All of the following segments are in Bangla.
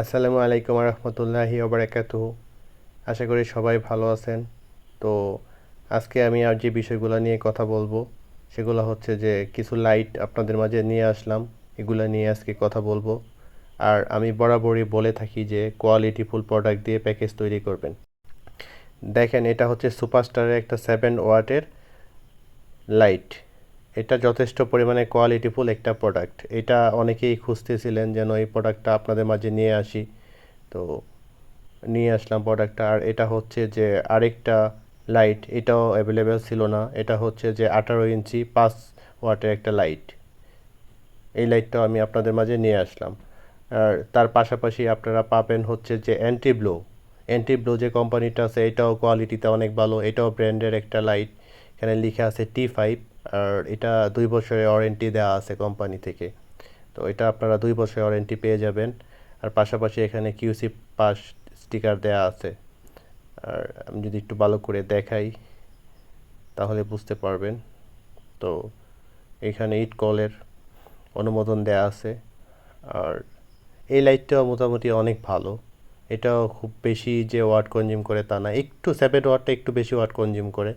আসসালামু আলাইকুম রহমতুল্লাহি ওবরাকাতু আশা করি সবাই ভালো আছেন। তো আজকে আমি আর যে বিষয়গুলো নিয়ে কথা বলব, সেগুলো হচ্ছে যে কিছু লাইট আপনাদের মাঝে নিয়ে আসলাম। এগুলো নিয়ে আজকে কথা বলব। আর আমি বরাবরই বলে থাকি যে কোয়ালিটিফুল প্রোডাক্ট দিয়ে প্যাকেজ তৈরি করবেন। দেখেন, এটা হচ্ছে সুপারস্টারের একটা সেভেন ওয়াটের লাইট এটা যথেষ্ট পরিমাণে কোয়ালিটিফুল একটা প্রোডাক্ট এটা অনেকেই খুঁজতেছিলেন যেন এই প্রোডাক্টটা আপনাদের মাঝে নিয়ে আসি। তো নিয়ে আসলাম প্রোডাক্টটা আর এটা হচ্ছে যে আরেকটা লাইট এটাও অ্যাভেলেবেল ছিল না। এটা হচ্ছে যে আঠারো ইঞ্চি পাঁচ ওয়াটের একটা লাইট এই লাইটটাও আমি আপনাদের মাঝে নিয়ে আসলাম। আর তার পাশাপাশি আপনারা পাবেন হচ্ছে যে অ্যান্টি ব্লো অ্যান্টি ব্লো যে কোম্পানিটা আছে, এটাও কোয়ালিটিতে অনেক ভালো। এটাও ব্র্যান্ডের একটা লাইট এখানে লিখে আছে টি ফাইভ আর এটা দুই বছরের ওয়ারেন্টি দেওয়া আছে কোম্পানি থেকে। তো এটা আপনারা দুই বছরের ওয়ারেন্টি পেয়ে যাবেন। আর পাশাপাশি এখানে কিউসি পাস স্টিকার দেওয়া আছে। আর আমি যদি একটু ভালো করে দেখাই, তাহলে বুঝতে পারবেন। তো এখানে ইট কলের অনুমোদন দেওয়া আছে। আর এই লাইটটাও মোটামুটি অনেক ভালো। এটাও খুব বেশি যে ওয়াট কনজিউম করে তা না। একটু সেভেন ওয়াটটা একটু বেশি ওয়াট কনজিউম করে,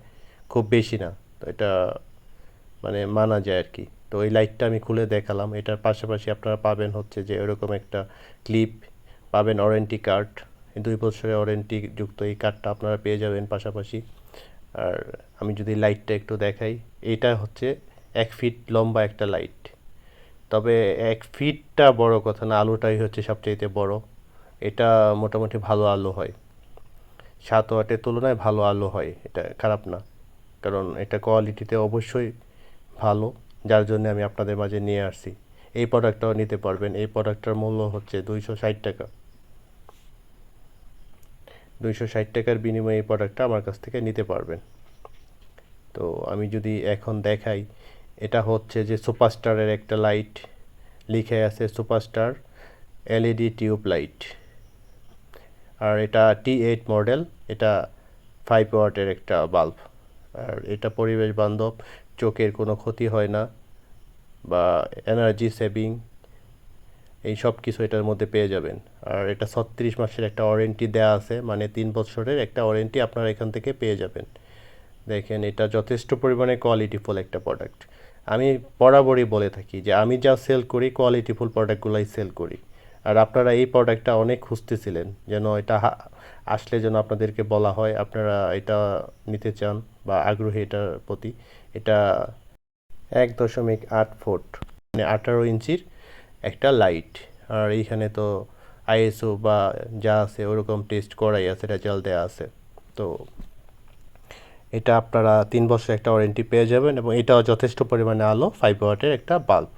খুব বেশি না। তো এটা মানে মানা যায় আর কি তো এই লাইটটা আমি খুলে দেখালাম। এটার পাশাপাশি আপনারা পাবেন হচ্ছে যে এরকম একটা ক্লিপ পাবেন ওয়ারেন্টি কার্ড দুই বছরের ওয়ারেন্টি যুক্ত এই কার্ডটা আপনারা পেয়ে যাবেন পাশাপাশি। আর আমি যদি লাইটটা একটু দেখাই, এটা হচ্ছে এক ফিট লম্বা একটা লাইট তবে এক ফিটটা বড় কথা না, আলোটাই হচ্ছে সবচাইতে বড়। এটা মোটামুটি ভালো আলো হয়। সাত ওয়াটের তুলনায় ভালো আলো হয়, এটা খারাপ না। কারণ এটা কোয়ালিটিতে অবশ্যই ভালো, যার জন্য আমি আপনাদের মাঝে নিয়ে আসছি। এই প্রোডাক্টটাও নিতে পারবেন। এই প্রোডাক্টটার মূল্য হচ্ছে দুইশো ষাট টাকা। দুইশো ষাট টাকার বিনিময়ে এই প্রোডাক্টটা আমার কাছ থেকে নিতে পারবেন। তো আমি যদি এখন দেখাই, এটা হচ্ছে যে সুপারস্টারের একটা লাইট, লিখে আছে সুপারস্টার এলইডি টিউব লাইট। আর এটা টি এইট মডেল, এটা ফাইভ ওয়াটের একটা বাল্ব। আর এটা পরিবেশ বান্ধব চোখের কোনো ক্ষতি হয় না বা এনার্জি সেভিং এই সব কিছু এটার মধ্যে পেয়ে যাবেন। আর এটা ছত্রিশ মাসের একটা ওয়ারেন্টি দেওয়া আছে মানে তিন বছরের একটা ওয়ারেন্টি আপনারা এখান থেকে পেয়ে যাবেন। দেখেন, এটা যথেষ্ট পরিমাণে কোয়ালিটিফুল একটা প্রোডাক্ট আমি বরাবরই বলে থাকি যে আমি যা সেল করি কোয়ালিটিফুল প্রোডাক্টগুলোই সেল করি। আর আপনারা এই প্রোডাক্টটা অনেক খুঁজতেছিলেন, যেন এটা আসলে যেন আপনাদেরকে বলা হয়, আপনারা এটা নিতে চান বা আগ্রহী এটার প্রতি। এটা এক দশমিক আট ফুট মানে আঠারো ইঞ্চির একটা লাইট। আর এইখানে তো আইএসও বা যা আছে ওরকম টেস্ট করাই আছে, রেজাল্ট দেওয়া আছে। তো এটা আপনারা তিন বছর একটা ওয়ারেন্টি পেয়ে যাবেন এবং এটাও যথেষ্ট পরিমাণে আলো ফাইভ ওয়াটের একটা বাল্ব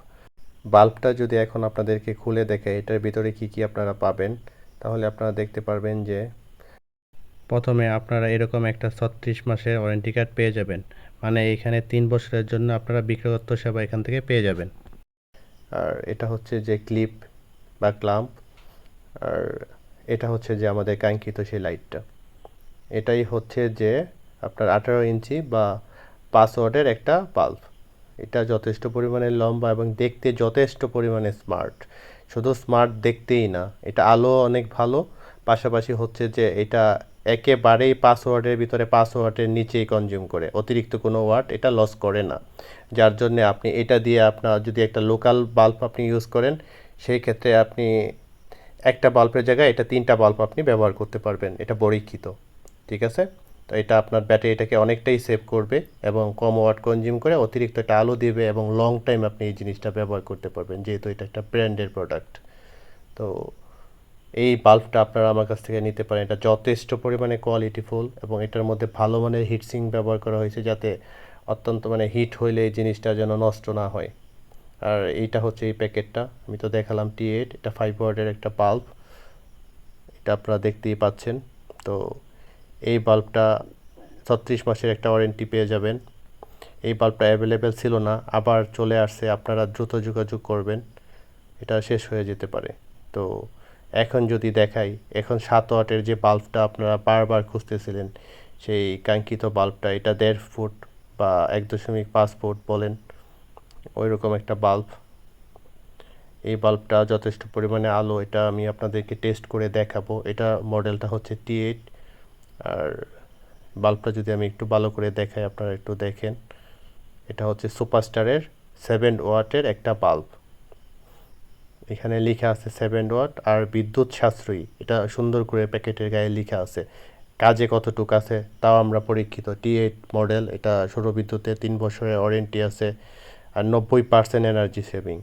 বাল্বটা যদি এখন আপনাদেরকে খুলে দেখে, এটার ভিতরে কি কি আপনারা পাবেন, তাহলে আপনারা দেখতে পারবেন যে প্রথমে আপনারা এরকম একটা ছত্রিশ মাসের ওয়ারেন্টি কার্ড পেয়ে যাবেন। মানে এখানে তিন বছরের জন্য আপনারা বিক্রয়ত্ব সেবা এখান থেকে পেয়ে যাবেন। আর এটা হচ্ছে যে ক্লিপ বা ক্লাম্প, আর এটা হচ্ছে যে আমাদের কাঙ্ক্ষিত সেই লাইটটা। এটাই হচ্ছে যে আপনার আঠারো ইঞ্চি বা পাঁচ ওয়াটের একটা বাল্ব। এটা যথেষ্ট পরিমাণে লম্বা এবং দেখতে যথেষ্ট পরিমাণে স্মার্ট। শুধু স্মার্ট দেখতেই না, এটা আলো অনেক ভালো। পাশাপাশি হচ্ছে যে এটা একেবারেই পাসওয়ার্ডের ভিতরে পাসওয়ার্ডের নিচেই কনজিউম করে, অতিরিক্ত কোনো ওয়ার্ড এটা লস করে না। যার জন্য আপনি এটা দিয়ে আপনার যদি একটা লোকাল বাল্ব আপনি ইউজ করেন, সেই ক্ষেত্রে আপনি একটা বাল্বের জায়গায় এটা তিনটা বাল্ব আপনি ব্যবহার করতে পারবেন, এটা পরীক্ষিত ঠিক আছে? তো এটা আপনার ব্যাটারিটাকে অনেকটাই সেভ করবে এবং কম ওয়াট কনজিউম করে অতিরিক্ত একটা আলো দেবে এবং লং টাইম আপনি এই জিনিসটা ব্যবহার করতে পারবেন, যেহেতু এটা একটা ব্র্যান্ডের প্রোডাক্ট তো এই বাল্বটা আপনারা আমার কাছ থেকে নিতে পারেন। এটা যথেষ্ট পরিমাণে কোয়ালিটিফুল এবং এটার মধ্যে ভালো মানের হিটসিং ব্যবহার করা হয়েছে যাতে অত্যন্ত মানে হিট হইলে এই জিনিসটা যেন নষ্ট না হয়। আর এইটা হচ্ছে এই প্যাকেটটা। আমি তো দেখালাম টি এইট এটা ফাইভ ওয়ার্ডের একটা বাল্ব। এটা আপনারা দেখতেই পাচ্ছেন। তো এই বাল্বটা ছত্রিশ মাসের একটা ওয়ারেন্টি পেয়ে যাবেন। এই বাল্বটা অ্যাভেলেবেল ছিল না, আবার চলে আসছে। আপনারা দ্রুত যোগাযোগ করবেন। এটা শেষ হয়ে যেতে পারে। তো এখন যদি দেখাই, এখন সাত ওয়াটের যে বাল্বটা আপনারা বারবার খুঁজতেছিলেন, সেই কাঙ্ক্ষিত বাল্বটা এটা দেড় ফুট বা এক দশমিক পাঁচ ফুট বলেন ওই রকম একটা বাল্ব এই বাল্বটা যথেষ্ট পরিমাণে আলো, এটা আমি আপনাদেরকে টেস্ট করে দেখাবো। এটা মডেলটা হচ্ছে টি এইট আর বাল্বটা যদি আমি একটু ভালো করে দেখাই, আপনারা একটু দেখেন। এটা হচ্ছে সুপারস্টারের সেভেন ওয়াটের একটা বাল্ব এখানে লেখা আছে সেভেন ওয়াট আর বিদ্যুৎ সাশ্রয়ী। এটা সুন্দর করে প্যাকেটের গায়ে লেখা আছে। কাজে কতটুকু আছে তাও আমরা পরীক্ষিত। টি এইট মডেল এটা সৌর বিদ্যুতে তিন বছরের ওয়ারেন্টি আছে আর নব্বই পার্সেন্ট এনার্জি সেভিং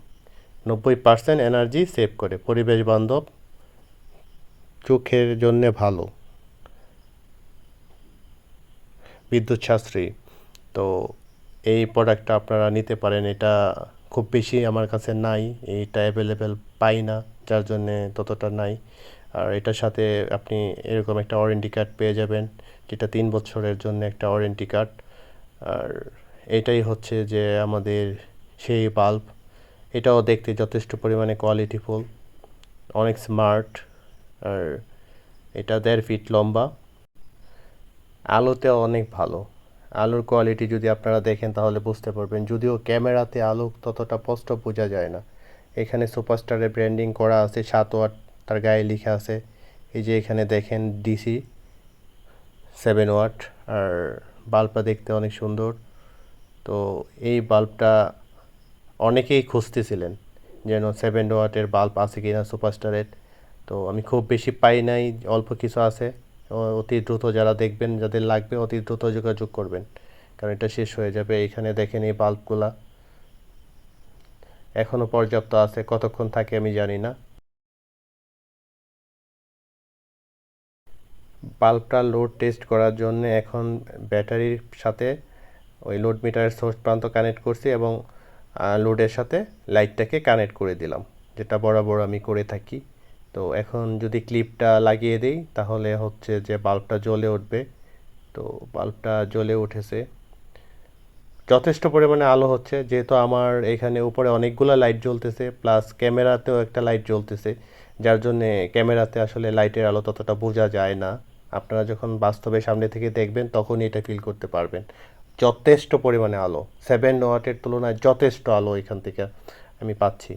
নব্বই পার্সেন্ট এনার্জি সেভ করে। পরিবেশ বান্ধব চোখের জন্যে ভালো। বিদ্যুৎ সাশ্রয়ী। তো এই প্রোডাক্টটা আপনারা নিতে পারেন। এটা খুব বেশি আমার কাছে নাই এটা অ্যাভেলেবেল পাই না, যার জন্যে ততটা নাই। আর এটার সাথে আপনি এরকম একটা ওয়ারেন্টি কার্ড পেয়ে যাবেন, যেটা তিন বছরের জন্য একটা ওয়ারেন্টি কার্ড আর এটাই হচ্ছে যে আমাদের সেই বাল্ব এটাও দেখতে যথেষ্ট পরিমাণে কোয়ালিটিফুল অনেক স্মার্ট আর এটা দেড় ফিট লম্বা। আলোতে অনেক ভালো। আলোর কোয়ালিটি যদি আপনারা দেখেন তাহলে বুঝতে পারবেন। যদিও ক্যামেরাতে আলো ততটা স্পষ্ট বোঝা যায় না। এখানে সুপারস্টারের ব্র্যান্ডিং করা আছে, সাত ওয়াট তার গায়ে লেখা আছে। এই যে এখানে দেখেন ডিসি সেভেন ওয়াট আর বাল্বটা দেখতে অনেক সুন্দর। তো এই বাল্বটা অনেকেই খুঁজতেছিলেন যেন সেভেন ওয়াটের বাল্ব আছে কিনা সুপারস্টারের তো আমি খুব বেশি পাই নাই, অল্প কিছু আছে। অতি দ্রুত যারা দেখবেন, যাদের লাগবে অতি দ্রুত যোগাযোগ করবেন। কারণ এটা শেষ হয়ে যাবে। এখানে দেখেন এই বাল্বগুলা এখনও পর্যাপ্ত আছে, কতক্ষণ থাকে আমি জানি না। বাল্বটা লোড টেস্ট করার জন্য এখন ব্যাটারির সাথে ওই লোড মিটারের সোর্স প্রান্ত কানেক্ট করছি এবং লোডের সাথে লাইটটাকে কানেক্ট করে দিলাম, যেটা বরাবর আমি করে থাকি। তো এখন যদি ক্লিপটা লাগিয়ে দিই, তাহলে হচ্ছে যে বাল্বটা জ্বলে উঠবে। তো বাল্বটা জ্বলে উঠেছে। যথেষ্ট পরিমাণে আলো হচ্ছে, যেহেতু আমার এখানে উপরে অনেকগুলো লাইট জ্বলতেছে প্লাস ক্যামেরাতেও একটা লাইট জ্বলতেছে, যার জন্যে ক্যামেরাতে আসলে লাইটের আলো ততটা বোঝা যায় না। আপনারা যখন বাস্তবে সামনে থেকে দেখবেন, তখনই এটা ফিল করতে পারবেন। যথেষ্ট পরিমাণে আলো সেভেন ওয়াটের তুলনায় যথেষ্ট আলো এখান থেকে আমি পাচ্ছি।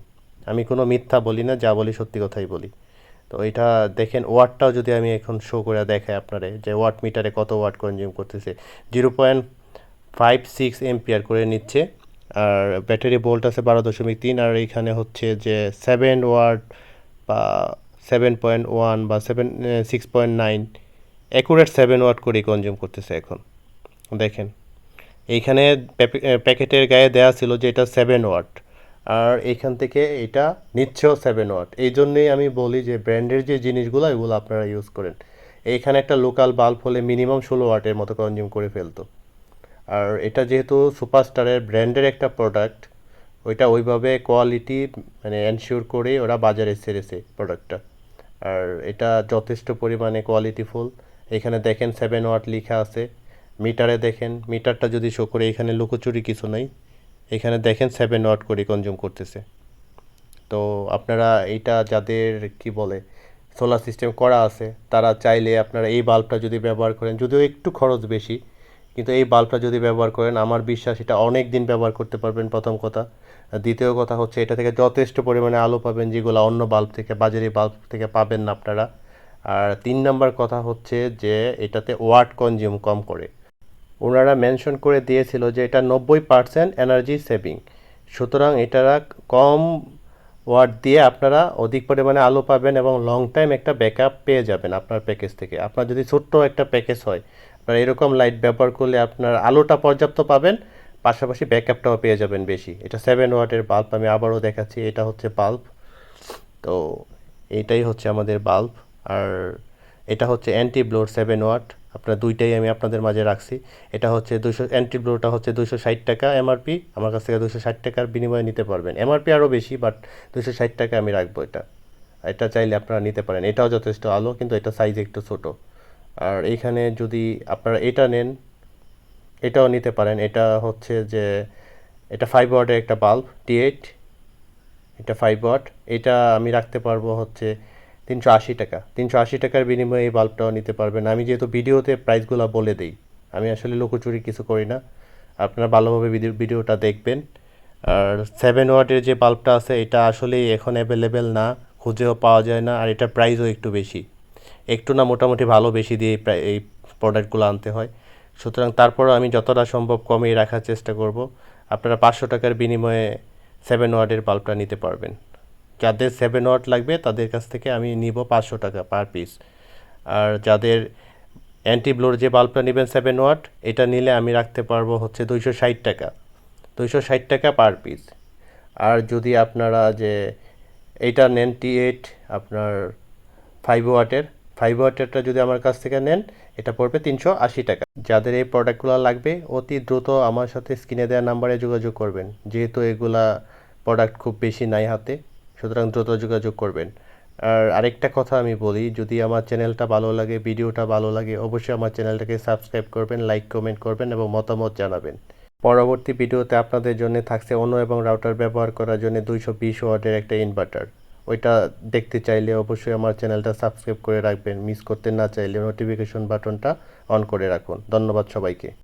আমি কোনো মিথ্যা বলি না, যা বলি সত্যি কথাই বলি। তো এটা দেখেন ওয়াটটাও যদি আমি এখন শো করে দেখাই আপনারে, যে ওয়াট মিটারে কত ওয়াট কনজিউম করতেছে। Zero point five six ampere করে নিচ্ছে, আর ব্যাটারি বোল্ট আছে বারো দশমিক তিন, আর এখানে হচ্ছে যে সেভেন ওয়াট বা সেভেন পয়েন্ট ওয়ান বা seven six point nine accurate seven watt করেই কনজিউম করতেছে এখন। দেখেন, এইখানে প্যাকেটের গায়ে দেওয়া ছিল যে এটা সেভেন ওয়াট আর এইখান থেকে এটা নিচ্ছেও সেভেন ওয়াট এই জন্যই আমি বলি যে ব্র্যান্ডের যে জিনিসগুলো, এগুলো আপনারা ইউজ করেন। এইখানে একটা লোকাল বাল্ব হলে মিনিমাম ষোলো ওয়াটের মতো কনজিউম করে ফেলতো। আর এটা যেহেতু সুপারস্টারের ব্র্যান্ডের একটা প্রোডাক্ট ওইটা ওইভাবে কোয়ালিটি মানে এনশিওর করে ওরা বাজারে ছেড়েছে প্রোডাক্টটা আর এটা যথেষ্ট পরিমাণে কোয়ালিটিফুল এখানে দেখেন সেভেন ওয়াট লেখা আছে। মিটারে দেখেন, মিটারটা যদি শো করে, এখানে লুকোচুরি কিছু নাই। এখানে দেখেন সেভেন ওয়াট করে কনজিউম করতেছে। তো আপনারা এটা যাদের কি বলে সোলার সিস্টেম করা আছে, তারা চাইলে আপনারা এই বাল্বটা যদি ব্যবহার করেন, যদিও একটু খরচ বেশি, কিন্তু এই বাল্বটা যদি ব্যবহার করেন, আমার বিশ্বাস এটা অনেক দিন ব্যবহার করতে পারবেন প্রথম কথা। দ্বিতীয় কথা হচ্ছে এটা থেকে যথেষ্ট পরিমাণে আলো পাবেন যেগুলো অন্য বাল্ব থেকে, বাজারে বাল্ব থেকে পাবেন না আপনারা। আর তিন নাম্বার কথা হচ্ছে যে এটাতে ওয়াট কনজিউম কম করে। ওনারা মেনশন করে দিয়েছিল যে এটা নব্বই পার্সেন্ট এনার্জি সেভিং। সুতরাং এটারা কম ওয়াট দিয়ে আপনারা অধিক পরিমাণে আলো পাবেন এবং লং টাইম একটা ব্যাকআপ পেয়ে যাবেন আপনার প্যাকেজ থেকে। আপনার যদি ছোট্ট একটা প্যাকেজ হয়, আপনার এরকম লাইট ব্যবহার করলে আপনার আলোটা পর্যাপ্ত পাবেন, পাশাপাশি ব্যাকআপটাও পেয়ে যাবেন বেশি। এটা সেভেন ওয়াটের বাল্ব আমি আবারও দেখাচ্ছি, এটা হচ্ছে বাল্ব তো এইটাই হচ্ছে আমাদের বাল্ব আর এটা হচ্ছে অ্যান্টি ব্লোর সেভেন ওয়াট আপনার দুইটাই আমি আপনাদের মাঝে রাখছি। এটা হচ্ছে দুশো অ্যান্টি ব্লোরটা হচ্ছে দুশো ষাট টাকা এমআরপি আমার কাছ থেকে দুশো ষাট টাকার বিনিময়ে নিতে পারবেন। এমআরপি আরও বেশি বাট দুশো ষাট টাকা আমি রাখব এটা। এটা চাইলে আপনারা নিতে পারেন। এটাও যথেষ্ট আলো, কিন্তু এটা সাইজ একটু ছোট। আর এইখানে যদি আপনারা এটা নেন, এটাও নিতে পারেন। এটা হচ্ছে যে, এটা ফাইভ ওয়াটের একটা বাল্ব টি এইট এটা ফাইভ ওয়াট এটা আমি রাখতে পারব হচ্ছে তিনশো আশি টাকা। তিনশো আশি টাকার বিনিময়ে এই বাল্বটাও নিতে পারবেন। আমি যেহেতু ভিডিওতে প্রাইসগুলো বলে দিই, আমি আসলে লুকোচুরি কিছু করি না। আপনারা ভালোভাবে ভিডিওটা দেখবেন। আর সেভেন ওয়াটের যে বাল্বটা আছে, এটা আসলেই এখন অ্যাভেলেবেল না, খুঁজেও পাওয়া যায় না, আর এটা প্রাইসও একটু বেশি। একটু না মোটামুটি ভালো বেশি দিয়ে এই প্রোডাক্টগুলো আনতে হয়। সুতরাং তারপরও আমি যতটা সম্ভব কমিয়ে রাখার চেষ্টা করব। আপনারা পাঁচশো টাকার বিনিময়ে সেভেন ওয়াটের বাল্বটা নিতে পারবেন। যাদের সেভেন ওয়াট লাগবে, তাদের কাছ থেকে আমি নিব পাঁচশো টাকা পার পিস আর যাদের অ্যান্টি ব্লোর যে বাল্বটা নেবেন সেভেন ওয়াট এটা নিলে আমি রাখতে পারব হচ্ছে দুইশো ষাট টাকা। দুইশো ষাট টাকা পার পিস আর যদি আপনারা যে এইটা নেন টি এইট আপনার ফাইভ ওয়াটের ফাইভ ওয়াটেরটা যদি আমার কাছ থেকে নেন, এটা পড়বে তিনশো আশি টাকা। যাদের এই প্রোডাক্টগুলো লাগবে, অতি দ্রুত আমার সাথে স্ক্রিনে দেওয়া নাম্বারে যোগাযোগ করবেন। যেহেতু এগুলা প্রোডাক্ট খুব বেশি নাই হাতে। সুতরাং দ্রুত যোগাযোগ করবেন। আর আরেকটা কথা আমি বলি, যদি আমার চ্যানেলটা ভালো লাগে, ভিডিওটা ভালো লাগে, অবশ্যই আমার চ্যানেলটাকে সাবস্ক্রাইব করবেন, লাইক, কমেন্ট করবেন এবং মতামত জানাবেন। পরবর্তী ভিডিওতে আপনাদের জন্য থাকছে অন্য এবং রাউটার ব্যবহার করার জন্য দুইশো বিশ ওয়াটের একটা ইনভার্টার। ওইটা দেখতে চাইলে অবশ্যই আমার চ্যানেলটা সাবস্ক্রাইব করে রাখবেন। মিস করতে না চাইলে নোটিফিকেশন বাটনটা অন করে রাখুন। ধন্যবাদ সবাইকে।